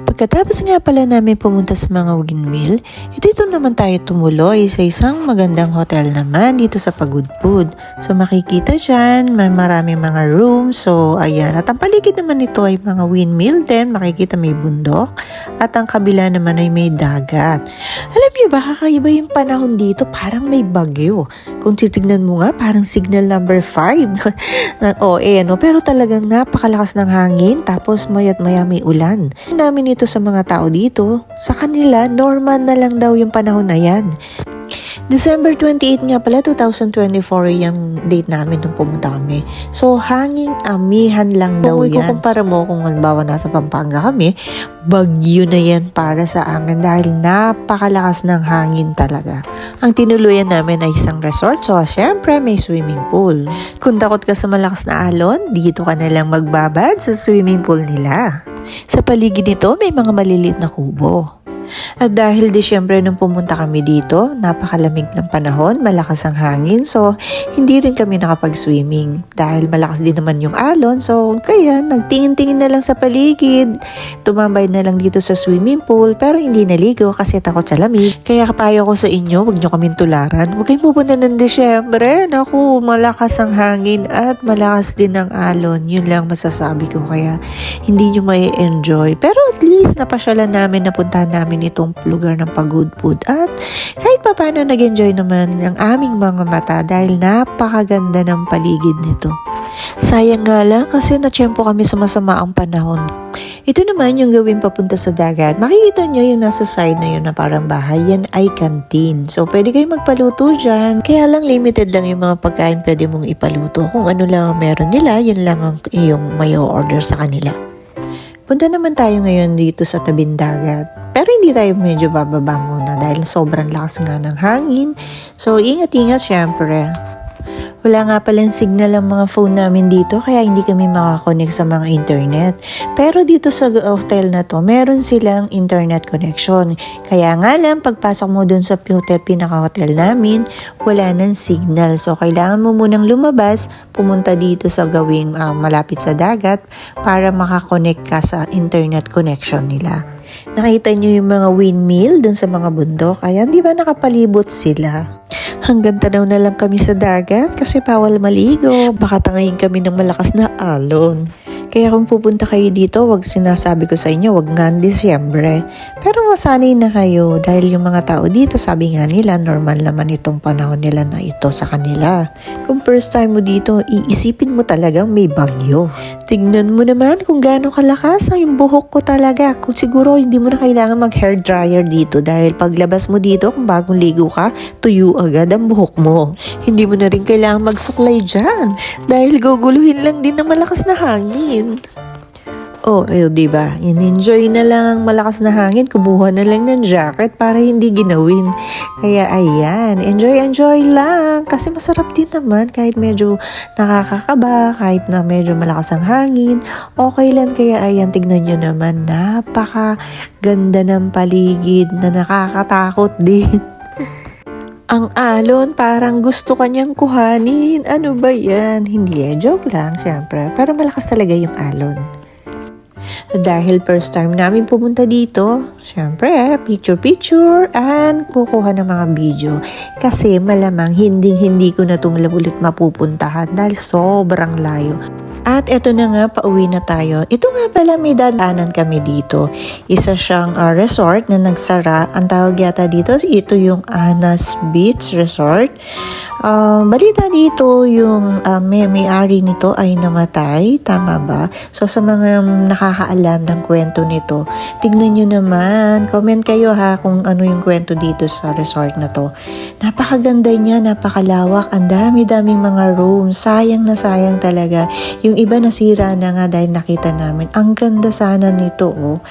Pagkatapos nga pala namin pumunta sa mga windmill, eh dito naman tayo tumuloy sa isang magandang hotel naman dito sa Pagudpud. So makikita dyan, may maraming mga rooms. So ayan, at ang paligid naman nito ay mga windmill din. Makikita may bundok. At ang kabila naman ay may dagat. Alam niyo ba, kakaiba yung panahon dito. Parang may bagyo. Kung titignan mo nga, parang signal number 5. o eh, no? Pero talagang napakalakas ng hangin. Tapos mayat maya may ulan. Namin ito sa mga tao dito. Sa kanila, normal na lang daw yung panahon na yan. December 28 nga pala, 2024 yung date namin nung pumunta kami. So, hanging amihan lang daw Kung yan. Kukumpara mo kung halimbawa nasa Pampanga kami, bagyo na yan para sa amin dahil napakalakas ng hangin talaga. Ang tinuluyan namin ay isang resort, so syempre may swimming pool. Kung takot ka sa malakas na alon, dito ka na lang magbabad sa swimming pool nila. Sa paligid nito, may mga maliliit na kubo. At dahil Disyembre nung pumunta kami dito, napakalamig ng panahon, malakas ang hangin, so hindi rin kami nakapag-swimming. Dahil malakas din naman yung alon, so kaya nagtingin-tingin na lang sa paligid. Tumambay na lang dito sa swimming pool, pero hindi naligo kasi takot sa lamig. Kaya kapayo ko sa inyo, huwag nyo kaming tularan. Huwag kayong pupunta ng Disyembre. Naku, malakas ang hangin at malakas din ang alon. Yun lang masasabi ko, kaya hindi nyo may enjoy. Pero at least napasyalan namin, napuntahan namin itong lugar ng pagudpud at kahit pa paano nag-enjoy naman ang aming mga mata dahil napakaganda ng paligid nito. Sayang nga lang kasi natsyempo kami sa masama ang panahon. Ito naman yung gawin papunta sa dagat. Makikita nyo yung nasa side na yun na parang bahay. Yan ay canteen. So, pwede kayong magpaluto dyan. Kaya lang limited lang yung mga pagkain pwede mong ipaluto. Kung ano lang ang meron nila, yun lang ang yung may order sa kanila. Punta naman tayo ngayon dito sa tabing dagat. Pero hindi tayo medyo bababa muna dahil sobrang lakas nga ng hangin. So, ingat-ingat syempre. Wala nga palang signal ang mga phone namin dito kaya hindi kami makakonect sa mga internet. Pero dito sa hotel na to, meron silang internet connection. Kaya nga lang, pagpasok mo dun sa hotel, pinaka-hotel namin, wala nang signal. So, kailangan mo munang lumabas, pumunta dito sa gawing ah, malapit sa dagat para makakonect ka sa internet connection nila. Nakita nyo yung mga windmill dun sa mga bundok, kaya di ba nakapalibot sila? Hanggang tanaw na lang kami sa dagat kasi bawal maligo. Baka tangayin kami ng malakas na alon. Kaya kung pupunta kayo dito, wag sinasabi ko sa inyo, wag nga Disyembre. Pero masanay na kayo dahil yung mga tao dito, sabi nga nila, normal naman itong panahon nila na ito sa kanila. Kung first time mo dito, iisipin mo talagang may bagyo. Tignan mo naman kung gaano kalakas ang yung buhok ko talaga. Kung siguro hindi mo na kailangan mag hair dryer dito dahil paglabas mo dito, kung bagong ligo ka, tuyo agad ang buhok mo. Hindi mo na rin kailangan magsuklay dyan dahil guguluhin lang din ng malakas na hangin. Oh, eh, di ba? In-enjoy na lang ang malakas na hangin, kumuha na lang ng jacket para hindi ginawin. Kaya ayan, enjoy, enjoy lang. Kasi masarap din naman kahit medyo nakakakaba, kahit na medyo malakas ang hangin. Okay lang, kaya ayan, tignan nyo naman, napaka ganda ng paligid na nakakatakot din. Ang alon, parang gusto kanyang kuhanin. Ano ba yan? Hindi eh, joke lang, syempre. Pero malakas talaga yung alon. Dahil first time namin pumunta dito, syempre, picture-picture and kukuha ng mga video. Kasi malamang hindi-hindi ko na itong ulit mapupuntahan dahil sobrang layo. At eto na nga, pauwi na tayo. Ito nga pala, may dadaanan kami dito. Isa siyang ah, resort na nagsara. Ang tawag yata dito, ito yung Anas Beach Resort. Ah, balita dito, yung ah, may may-ari nito ay namatay. Tama ba? So sa mga nakakaalam ng kwento nito, tignan nyo naman. Comment kayo ha kung ano yung kwento dito sa resort na to. Napakaganda niya, napakalawak. Ang dami-daming mga rooms. Sayang na sayang talaga. Yung iba nasira na nga dahil nakita namin. Ang ganda sana nito oh.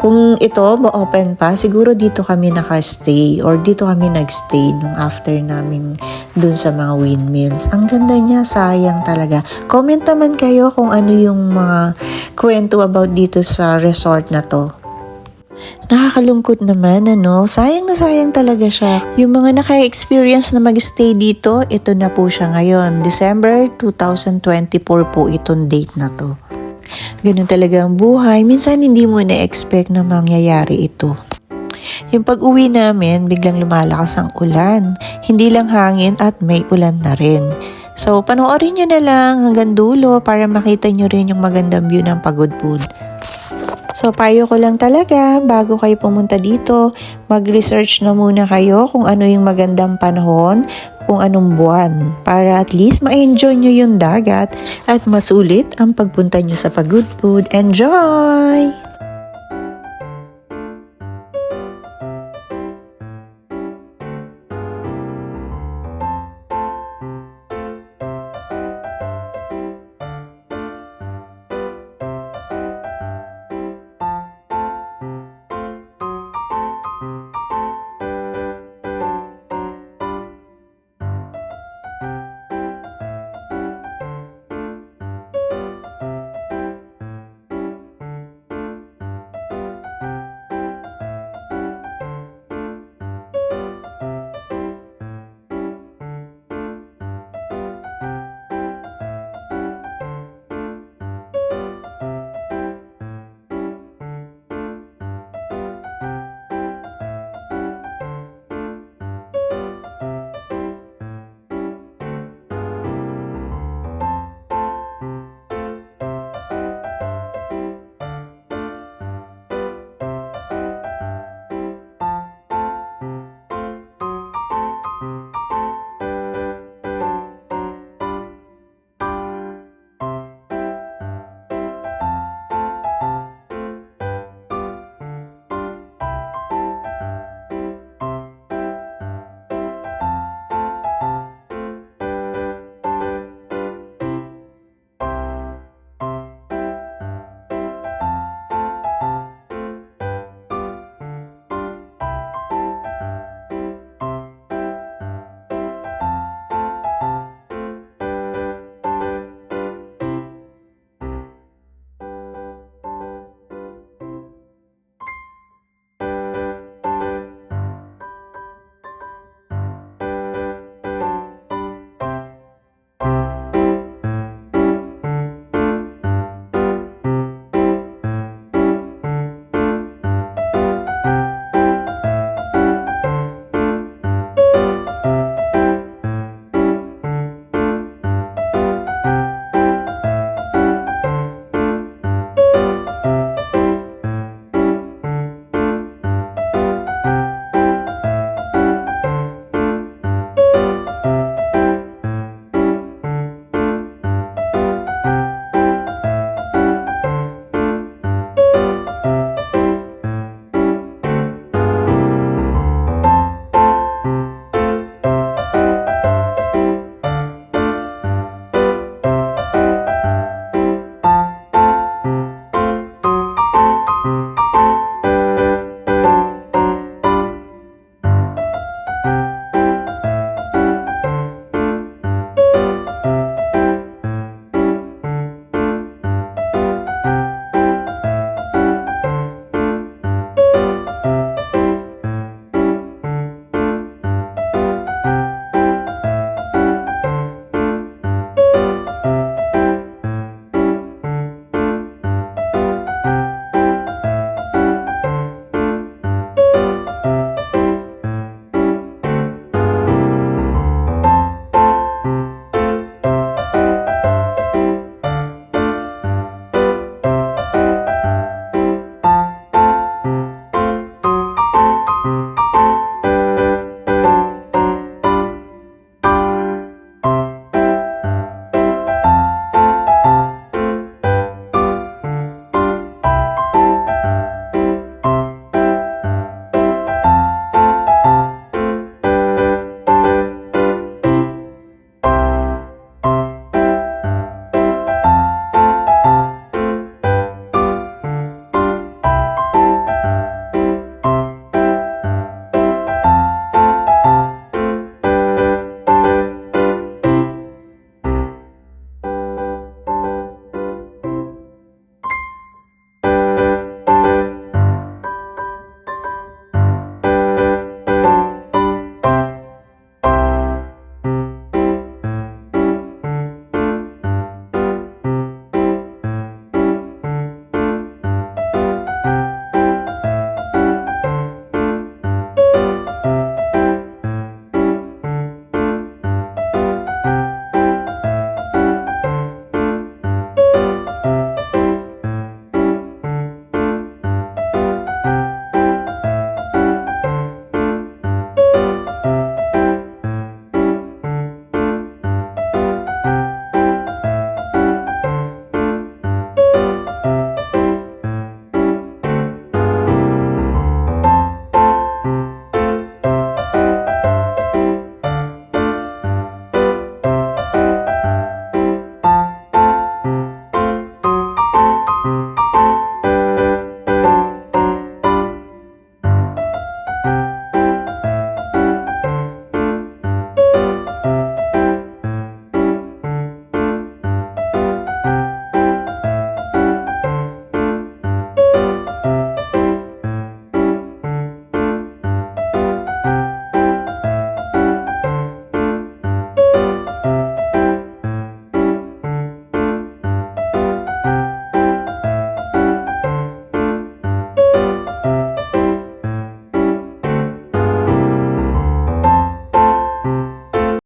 Kung ito, ma-open pa, siguro dito kami nakastay or dito kami nagstay nung after namin dun sa mga windmills. Ang ganda niya, sayang talaga. Comment naman kayo kung ano yung mga kwento about dito sa resort na to. Nakakalungkot naman, ano? Sayang na sayang talaga siya. Yung mga naka-experience na mag-stay dito, ito na po siya ngayon. December 2024 po itong date na to. Ganun talaga ang buhay. Minsan hindi mo na-expect na mangyayari ito. Yung pag-uwi namin, biglang lumalakas ang ulan. Hindi lang hangin at may ulan na rin. So, panoorin nyo na lang hanggang dulo para makita nyo rin yung magandang view ng Pagudpud. So, payo ko lang talaga, bago kayo pumunta dito, mag-research na muna kayo kung ano yung magandang panahon, kung anong buwan, para at least ma-enjoy nyo yung dagat at masulit ang pagpunta nyo sa Pagudpud. Enjoy!